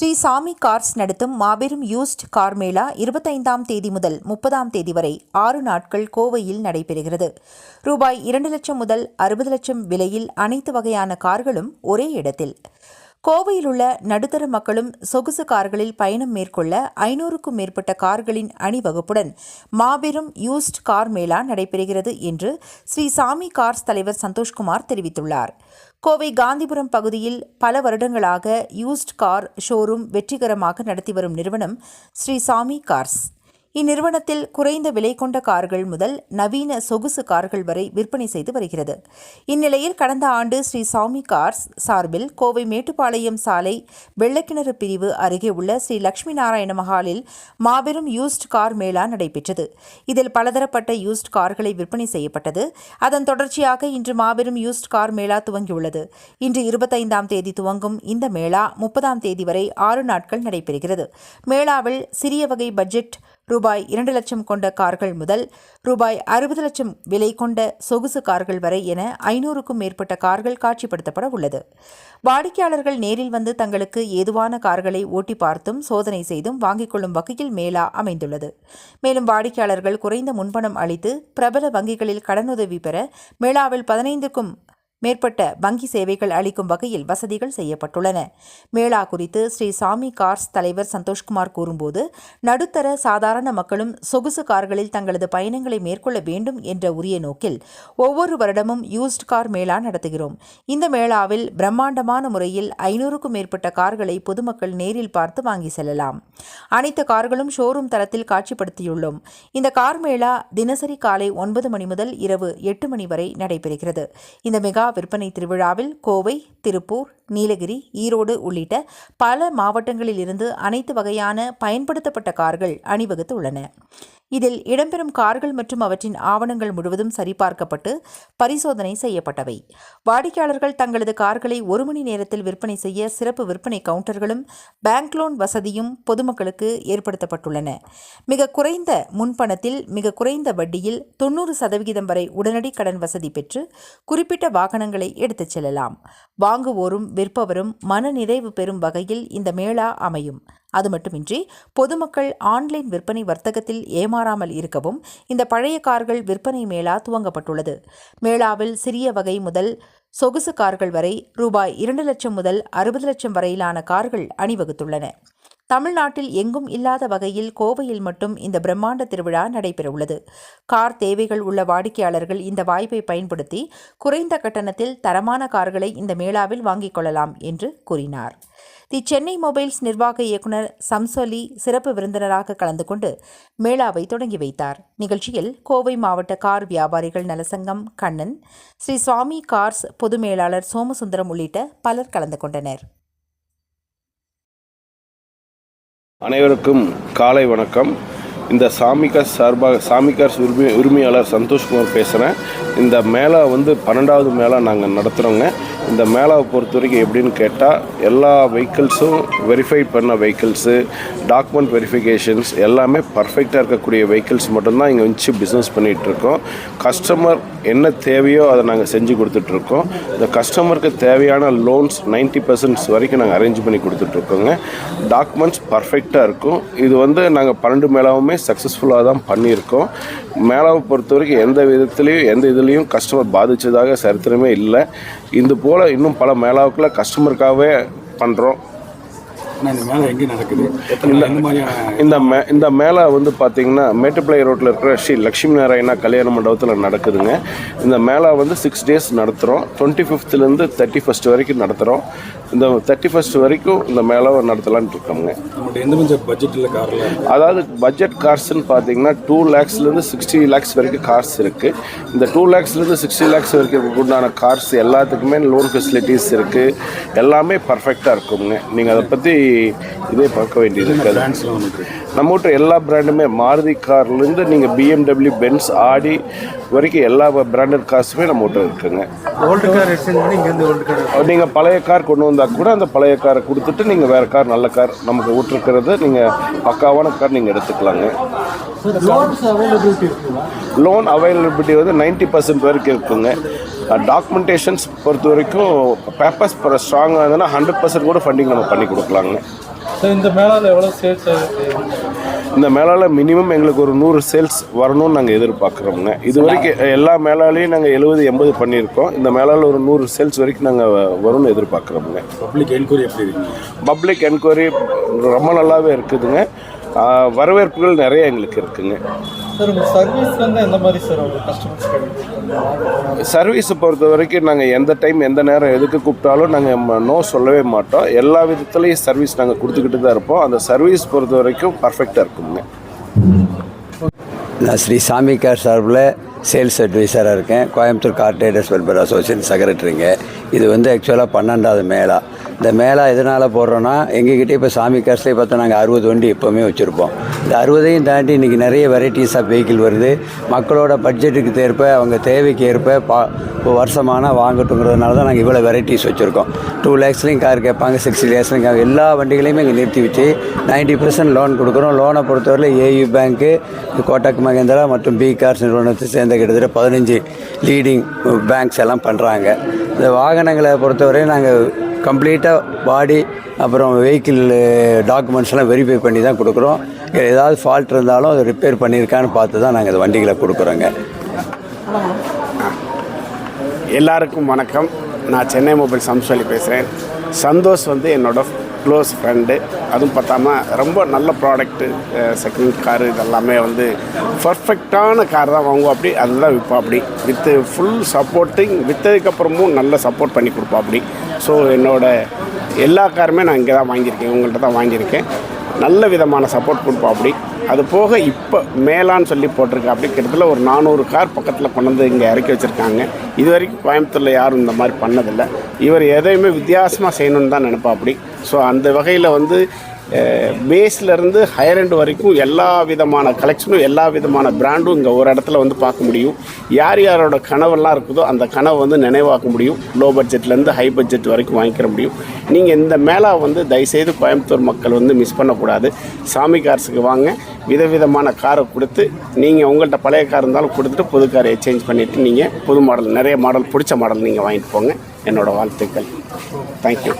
ஸ்ரீ சாமி கார்ஸ் நடத்தும் மாபெரும் யூஸ்ட் கார் மேளா இருபத்தைந்தாம் தேதி முதல் முப்பதாம் தேதி வரை ஆறு நாட்கள் கோவையில் நடைபெறுகிறது. ரூபாய் இரண்டு லட்சம் முதல் அறுபது லட்சம் விலையில் அனைத்து வகையான கார்களும் ஒரே இடத்தில். கோவையில் உள்ள நடுத்தர மக்களும் சொகுசு கார்களில் பயணம் மேற்கொள்ள ஐநூறுக்கும் மேற்பட்ட கார்களின் அணிவகுப்புடன் மாபெரும் யூஸ்ட் கார் மேளா நடைபெறுகிறது என்று ஸ்ரீ சாமி கார்ஸ் தலைவர் சந்தோஷ்குமார் தெரிவித்துள்ளார். கோவை காந்திபுரம் பகுதியில் பல வருடங்களாக யூஸ்ட் கார் ஷோரூம் வெற்றிகரமாக நடத்தி வரும் நிறுவனம் ஸ்ரீ சாமி கார்ஸ். இந்நிறுவனத்தில் குறைந்த விலை கொண்ட கார்கள் முதல் நவீன சொகுசு கார்கள் வரை விற்பனை செய்து வருகிறது. இந்நிலையில் கடந்த ஆண்டு ஸ்ரீ சாமி கார்ஸ் சார்பில் கோவை மேட்டுப்பாளையம் சாலை வெள்ளக்கிணறு பிரிவு அருகே உள்ள ஸ்ரீ லட்சுமி நாராயண மஹாலில் மாபெரும் யூஸ்ட் கார் மேளா நடைபெற்றது. இதில் பலதரப்பட்ட யூஸ்ட் கார்களை விற்பனை செய்யப்பட்டது. அதன் தொடர்ச்சியாக இன்று மாபெரும் யூஸ்ட் கார் மேளா துவங்கியுள்ளது. இன்று இருபத்தைந்தாம் தேதி துவங்கும் இந்த மேளா முப்பதாம் தேதி வரை ஆறு நாட்கள் நடைபெறுகிறது. மேளாவில் சிறிய வகை பட்ஜெட் ரூபாய் இரண்டு லட்சம் கொண்ட கார்கள் முதல் ரூபாய் அறுபது லட்சம் விலை கொண்ட சொகுசு கார்கள் வரை என ஐநூறுக்கும் மேற்பட்ட கார்கள் காட்சிப்படுத்தப்பட உள்ளது. வாடிக்கையாளர்கள் நேரில் வந்து தங்களுக்கு ஏதுவான கார்களை ஓட்டி பார்த்தும் சோதனை செய்தும் வாங்கிக் கொள்ளும் வகையில் மேலா அமைந்துள்ளது. மேலும் வாடிக்கையாளர்கள் குறைந்த முன்பணம் அளித்து பிரபல வங்கிகளில் கடனுதவி பெற மேளாவில் பதினைந்துக்கும் மேற்பட்ட வங்கி சேவைகள் அளிக்கும் வகையில் வசதிகள் செய்யப்பட்டுள்ளன. மேளா குறித்து ஸ்ரீ சாமி கார்ஸ் தலைவர் சந்தோஷ்குமார் கூறும்போது நடுத்தர சாதாரண மக்களும் சொகுசு கார்களில் தங்களது பயணங்களை மேற்கொள்ள வேண்டும் என்ற உரிய நோக்கில் ஒவ்வொரு வருடமும் யூஸ்ட் கார் மேளா நடத்துகிறோம். இந்த மேளாவில் பிரம்மாண்டமான முறையில் ஐநூறுக்கும் மேற்பட்ட கார்களை பொதுமக்கள் நேரில் பார்த்து வாங்கி செல்லலாம். அனைத்து கார்களும் ஷோரூம் தரத்தில் காட்சிப்படுத்தியுள்ளோம். இந்த கார் மேளா தினசரி காலை ஒன்பது மணி முதல் இரவு எட்டு மணி வரை நடைபெறுகிறது. இந்த மெகா விற்பனை திருவிழாவில் கோவை திருப்பூர் நீலகிரி ஈரோடு உள்ளிட்ட பல மாவட்டங்களில் இருந்து அனைத்து வகையான பயன்படுத்தப்பட்ட கார்கள் அணிவகுத்து உள்ளன இதில் இடம்பெறும் கார்கள் மற்றும் அவற்றின் ஆவணங்கள் முழுவதும் சரிபார்க்கப்பட்டு பரிசோதனை செய்யப்பட்டவை. வாடிக்கையாளர்கள் தங்களது கார்களை ஒரு மணி நேரத்தில் விற்பனை செய்ய சிறப்பு விற்பனை கவுண்டர்களும் பேங்க் லோன் வசதியும் பொதுமக்களுக்கு ஏற்படுத்தப்பட்டுள்ளன. மிக குறைந்த முன்பணத்தில் மிக குறைந்த வட்டியில் தொண்ணூறு சதவிகிதம் வரை உடனடி கடன் வசதி பெற்று குறிப்பிட்ட வாகனங்களை எடுத்துச் செல்லலாம். வாங்குவோரும் விற்பவரும் மன நிறைவு பெறும் வகையில் இந்த மேளா அமையும். அது மட்டுமின்றி பொதுமக்கள் ஆன்லைன் விற்பனை வர்த்தகத்தில் ஏமாறாமல் இருக்கவும் இந்த பழைய கார்கள் விற்பனை மேளா துவங்கப்பட்டுள்ளது. மேளாவில் சிறிய வகை முதல் சொகுசு கார்கள் வரை ரூபாய் இரண்டு லட்சம் முதல் அறுபது லட்சம் வரையிலான கார்கள் அணிவகுத்துள்ளன. தமிழ்நாட்டில் எங்கும் இல்லாத வகையில் கோவையில் மட்டும் இந்த பிரம்மாண்ட திருவிழா நடைபெறவுள்ளது. கார் தேவைகள் உள்ள வாடிக்கையாளர்கள் இந்த வாய்ப்பை பயன்படுத்தி குறைந்த கட்டணத்தில் தரமான கார்களை இந்த மேளாவில் வாங்கிக் கொள்ளலாம் என்று கூறினார். தி சென்னை மொபைல்ஸ் நிர்வாக இயக்குனர் சம்சொலி சிறப்பு விருந்தினராக கலந்து கொண்டு மேளாவை தொடங்கி வைத்தார். நிகழ்ச்சியில் கோவை மாவட்ட கார் வியாபாரிகள் நலசங்கம் கண்ணன் ஸ்ரீ சுவாமி கார்ஸ் பொது மேலாளர் சோமசுந்தரம் உள்ளிட்ட பலர் கலந்து கொண்டனர். அனைவருக்கும் காலை வணக்கம். இந்த சாமிகார் சார்பாக சாமிகார் உரிமை உரிமையாளர் சந்தோஷ்குமார் பேசுகிறேன் இந்த மேளா வந்து பன்னெண்டாவது மேளா நாங்கள் நடத்துகிறோங்க இந்த மேலாவை பொறுத்த வரைக்கும் எப்படின்னு கேட்டால் எல்லா வெஹிக்கிள்ஸும் வெரிஃபை பண்ண வெஹிக்கிள்ஸு டாக்குமெண்ட் வெரிஃபிகேஷன்ஸ் எல்லாமே பர்ஃபெக்டாக இருக்கக்கூடிய வெஹிக்கிள்ஸ் மட்டும்தான் இங்கே வச்சு பிஸ்னஸ் பண்ணிகிட்ருக்கோம் கஸ்டமர் என்ன தேவையோ அதை நாங்கள் செஞ்சு கொடுத்துட்ருக்கோம் இந்த கஸ்டமருக்கு தேவையான லோன்ஸ் 90% பர்சன்ட்ஸ் வரைக்கும் நாங்கள் அரேஞ்ச் பண்ணி கொடுத்துட்ருக்கோங்க டாக்குமெண்ட்ஸ் பர்ஃபெக்டாக இருக்கும். இது வந்து நாங்கள் பன்னெண்டு மேலாவுமே சக்ஸஸ்ஃபுல்லாக தான் பண்ணியிருக்கோம். மேலாவை பொறுத்த வரைக்கும் எந்த விதத்துலேயும் எந்த இதுலேயும் கஸ்டமர் பாதித்ததாக சரித்திரமே இல்லை. இது போல் இன்னும் பல மேலாவுக்குள்ள கஸ்டமருக்காகவே பண்ணுறோம் ஆனால் இந்த மேலே எங்கே நடக்குது? எத்தனை எந்த மாதிரியான இந்த மே இந்த மேளா வந்து பார்த்தீங்கன்னா மேட்டுப்பிள்ளை ரோட்டில் இருக்கிற ஸ்ரீ லக்ஷ்மி நாராயணா கல்யாண மண்டபத்தில் நடக்குதுங்க. இந்த மேளா வந்து சிக்ஸ் டேஸ் நடத்துகிறோம் டுவெண்ட்டி ஃபிஃப்த்லேருந்து தேர்ட்டி ஃபஸ்ட் வரைக்கும் நடத்துகிறோம் இந்த தேர்ட்டி ஃபஸ்ட் வரைக்கும் இந்த மேளாவை நடத்தலான்ட்டு இருக்கோங்க நம்மகிட்ட எந்த கொஞ்சம் பட்ஜெட்டில் காரில் அதாவது பட்ஜெட் கார்ஸ்னு பார்த்தீங்கன்னா டூ லேக்ஸ்லேருந்து சிக்ஸ்டி லேக்ஸ் வரைக்கும் கார்ஸ் இருக்குது இந்த டூ லேக்ஸ்லேருந்து சிக்ஸ்டி லேக்ஸ் வரைக்கும் உண்டான கார்ஸ் எல்லாத்துக்குமே லோன் ஃபெசிலிட்டிஸ் இருக்குது எல்லாமே பர்ஃபெக்டாக இருக்குங்க. நீங்கள் அதை பற்றி இதே பார்க்க வேண்டியது இருக்காது. வந்துட்டு நம்மகிட்ட எல்லா பிராண்டுமே மாருதி கார்லேருந்து நீங்கள் பிஎம்டபிள்யூ பென்ஸ் ஆடி வரைக்கும் எல்லா பிராண்டட் கார்ஸுமே நம்மகிட்ட இருக்குங்க. ஓல்டு கார் எக்ஸ்சேஞ்ச் பண்ணி இங்கேருந்து ஓல்டு கார் நீங்கள் பழைய கார் கொண்டு வந்தால் கூட அந்த பழைய காரை கொடுத்துட்டு நீங்கள் வேறு கார் நல்ல கார் நமக்கு விட்டுருக்கிறது நீங்கள் பக்காவான கார் நீங்கள் எடுத்துக்கலாங்க. லோன் அவைலபிலிட்டி வந்து 90% பர்சன்ட் வரைக்கும் இருக்குங்க. டாக்குமெண்டேஷன்ஸ் பொறுத்த வரைக்கும் பேப்பர்ஸ் ஸ்ட்ராங்காக இருந்ததுன்னா ஹண்ட்ரட் பர்சன்ட் கூட ஃபண்டிங் நம்ம பண்ணி கொடுக்கலாங்க. சார் இந்த மேலாவில் எவ்வளோ சேல்ஸ் இந்த மேலால் மினிமம் எங்களுக்கு ஒரு நூறு சேல்ஸ் வரணும்னு நாங்கள் எதிர்பார்க்குறோங்க இது வரைக்கும் எல்லா மேலாலையும் நாங்கள் எழுபது எண்பது பண்ணியிருக்கோம். இந்த மேலால் ஒரு நூறு சேல்ஸ் வரைக்கும் நாங்கள் வரும்னு எதிர்பார்க்குறோங்க பப்ளிக் என்கொயரி எப்படி இருக்குங்க பப்ளிக் என்கொயரி ரொம்ப நல்லாவே இருக்குதுங்க. வரவேற்புகள் நிறைய எங்களுக்கு இருக்குங்க. சார் உங்கள் சர்வீஸ் வந்து எந்த மாதிரி சார் உங்கள் கஸ்டமர்ஸ் கிடைக்கும் சர்வீஸை பொறுத்த வரைக்கும் நாங்கள் எந்த டைம் எந்த நேரம் எதுக்கு கூப்பிட்டாலும் நாங்கள் நோ சொல்லவே மாட்டோம். எல்லா விதத்துலேயும் சர்வீஸ் நாங்கள் கொடுத்துக்கிட்டு தான் இருப்போம். அந்த சர்வீஸ் பொறுத்த வரைக்கும் பர்ஃபெக்டாக இருக்குங்க. நான் ஸ்ரீ சாமிக்கார் சார்பில் சேல்ஸ் அட்வைசராக இருக்கேன். Coimbatore car traders welfare association செக்ரட்டரிங்க இது வந்து ஆக்சுவலாக பன்னெண்டாவது மேளா. இந்த மேளா எதனால் போடுறோன்னா எங்ககிட்ட இப்போ சாமி கார்ஸ்லேயே பார்த்தா நாங்கள் அறுபது வண்டி எப்போவுமே வச்சுருப்போம். இந்த அறுபதையும் தாண்டி இன்றைக்கி நிறைய வெரைட்டிஸ் ஆஃப் வெஹிக்கிள் வருது. மக்களோட பட்ஜெட்டுக்கு ஏற்ப அவங்க தேவைக்கு ஏற்ப பா இப்போ வருஷமான வாங்கட்டுங்கிறதுனால தான் நாங்கள் இவ்வளோ வெரைட்டிஸ் வச்சுருக்கோம். டூ லேக்ஸ்லேயும் கார் கேட்பாங்க சிக்ஸ்டி லேக்ஸ்லையும் கார் எல்லா வண்டிகளையுமே இங்கே நிறுத்தி வச்சு நைன்ட்டி பர்சன்ட் லோன் கொடுக்குறோம். லோனை பொறுத்தவரையில் ஏயு பேங்க்கு கோட்டக் மகேந்திரா மற்றும் பி கார்ஸ் நிறுவனத்தை சேர்ந்த கிட்டத்தட்ட பதினஞ்சு லீடிங் பேங்க்ஸ் எல்லாம் பண்ணுறாங்க இந்த வாகனங்களை பொறுத்தவரை நாங்கள் கம்ப்ளீட்டாக பாடி அப்புறம் வெஹிக்கிள் டாக்குமெண்ட்ஸ்லாம் வெரிஃபை பண்ணி தான் கொடுக்குறோம். ஏதாவது ஃபால்ட் இருந்தாலும் அதை ரிப்பேர் பண்ணியிருக்கான்னு பார்த்து தான் நாங்கள் இந்த வண்டிகளை கொடுக்குறோங்க. எல்லாருக்கும் வணக்கம். நான் சென்னை மொபைல் சம்ஸ்வலி பேசுகிறேன் சந்தோஷ் வந்து என்னோட க்ளோஸ் ஃப்ரெண்டு அதுவும் பார்த்தாம ரொம்ப நல்ல ப்ராடக்ட்டு செகண்ட் காரு இதெல்லாமே வந்து பர்ஃபெக்டான கார் தான் வாங்குவோம் அப்படி அதுதான் விற்போம் அப்படி வித்து ஃபுல் சப்போர்ட்டிங் விற்றதுக்கப்புறமும் நல்ல சப்போர்ட் பண்ணி கொடுப்போம் அப்படி ஸோ என்னோடய எல்லா காருமே நான் இங்கே தான் வாங்கியிருக்கேன் உங்கள்கிட்ட தான் வாங்கியிருக்கேன். நல்ல விதமான சப்போர்ட் கொடுப்போம் அப்படி. அது போக இப்போ மேலான்னு சொல்லி போட்டிருக்கா அப்படி கிட்டத்தட்ட ஒரு நானூறு கார் பக்கத்தில் கொண்டு வந்து இங்கே இறக்கி வச்சுருக்காங்க. இது வரைக்கும் கோயம்புத்தூரில் யாரும் இந்த மாதிரி பண்ணதில்லை. இவர் எதையுமே வித்தியாசமாக செய்யணும்னு தான் நினப்பா அப்படி. ஸோ அந்த வகையில் வந்து பேஸ்லேருந்து ஹையர் end வரைக்கும் எல்லா விதமான கலெக்ஷனும் எல்லா விதமான பிராண்டும் இங்கே ஒரு இடத்துல வந்து பார்க்க முடியும். யார் யாரோட கனவெல்லாம் இருக்குதோ அந்த கனவை வந்து நினைவாக்க முடியும். லோ பட்ஜெட்லேருந்து ஹை பட்ஜெட் வரைக்கும் வாங்கிக்கிற முடியும். நீங்கள் இந்த மேலா வந்து தயவுசெய்து கோயம்புத்தூர் மக்கள் வந்து மிஸ் பண்ணக்கூடாது. சாமி கார்ஸுக்கு வாங்க. விதவிதமான காரை கொடுத்து நீங்கள் உங்கள்கிட்ட பழைய கார் இருந்தாலும் கொடுத்துட்டு புது காரை எக்ஸ்சேஞ்ச் பண்ணிவிட்டு நீங்கள் புது மாடல் நிறைய மாடல் பிடிச்ச மாடல் நீங்கள் வாங்கிட்டு போங்க. என்னோடய வாழ்த்துக்கள். தேங்க்யூ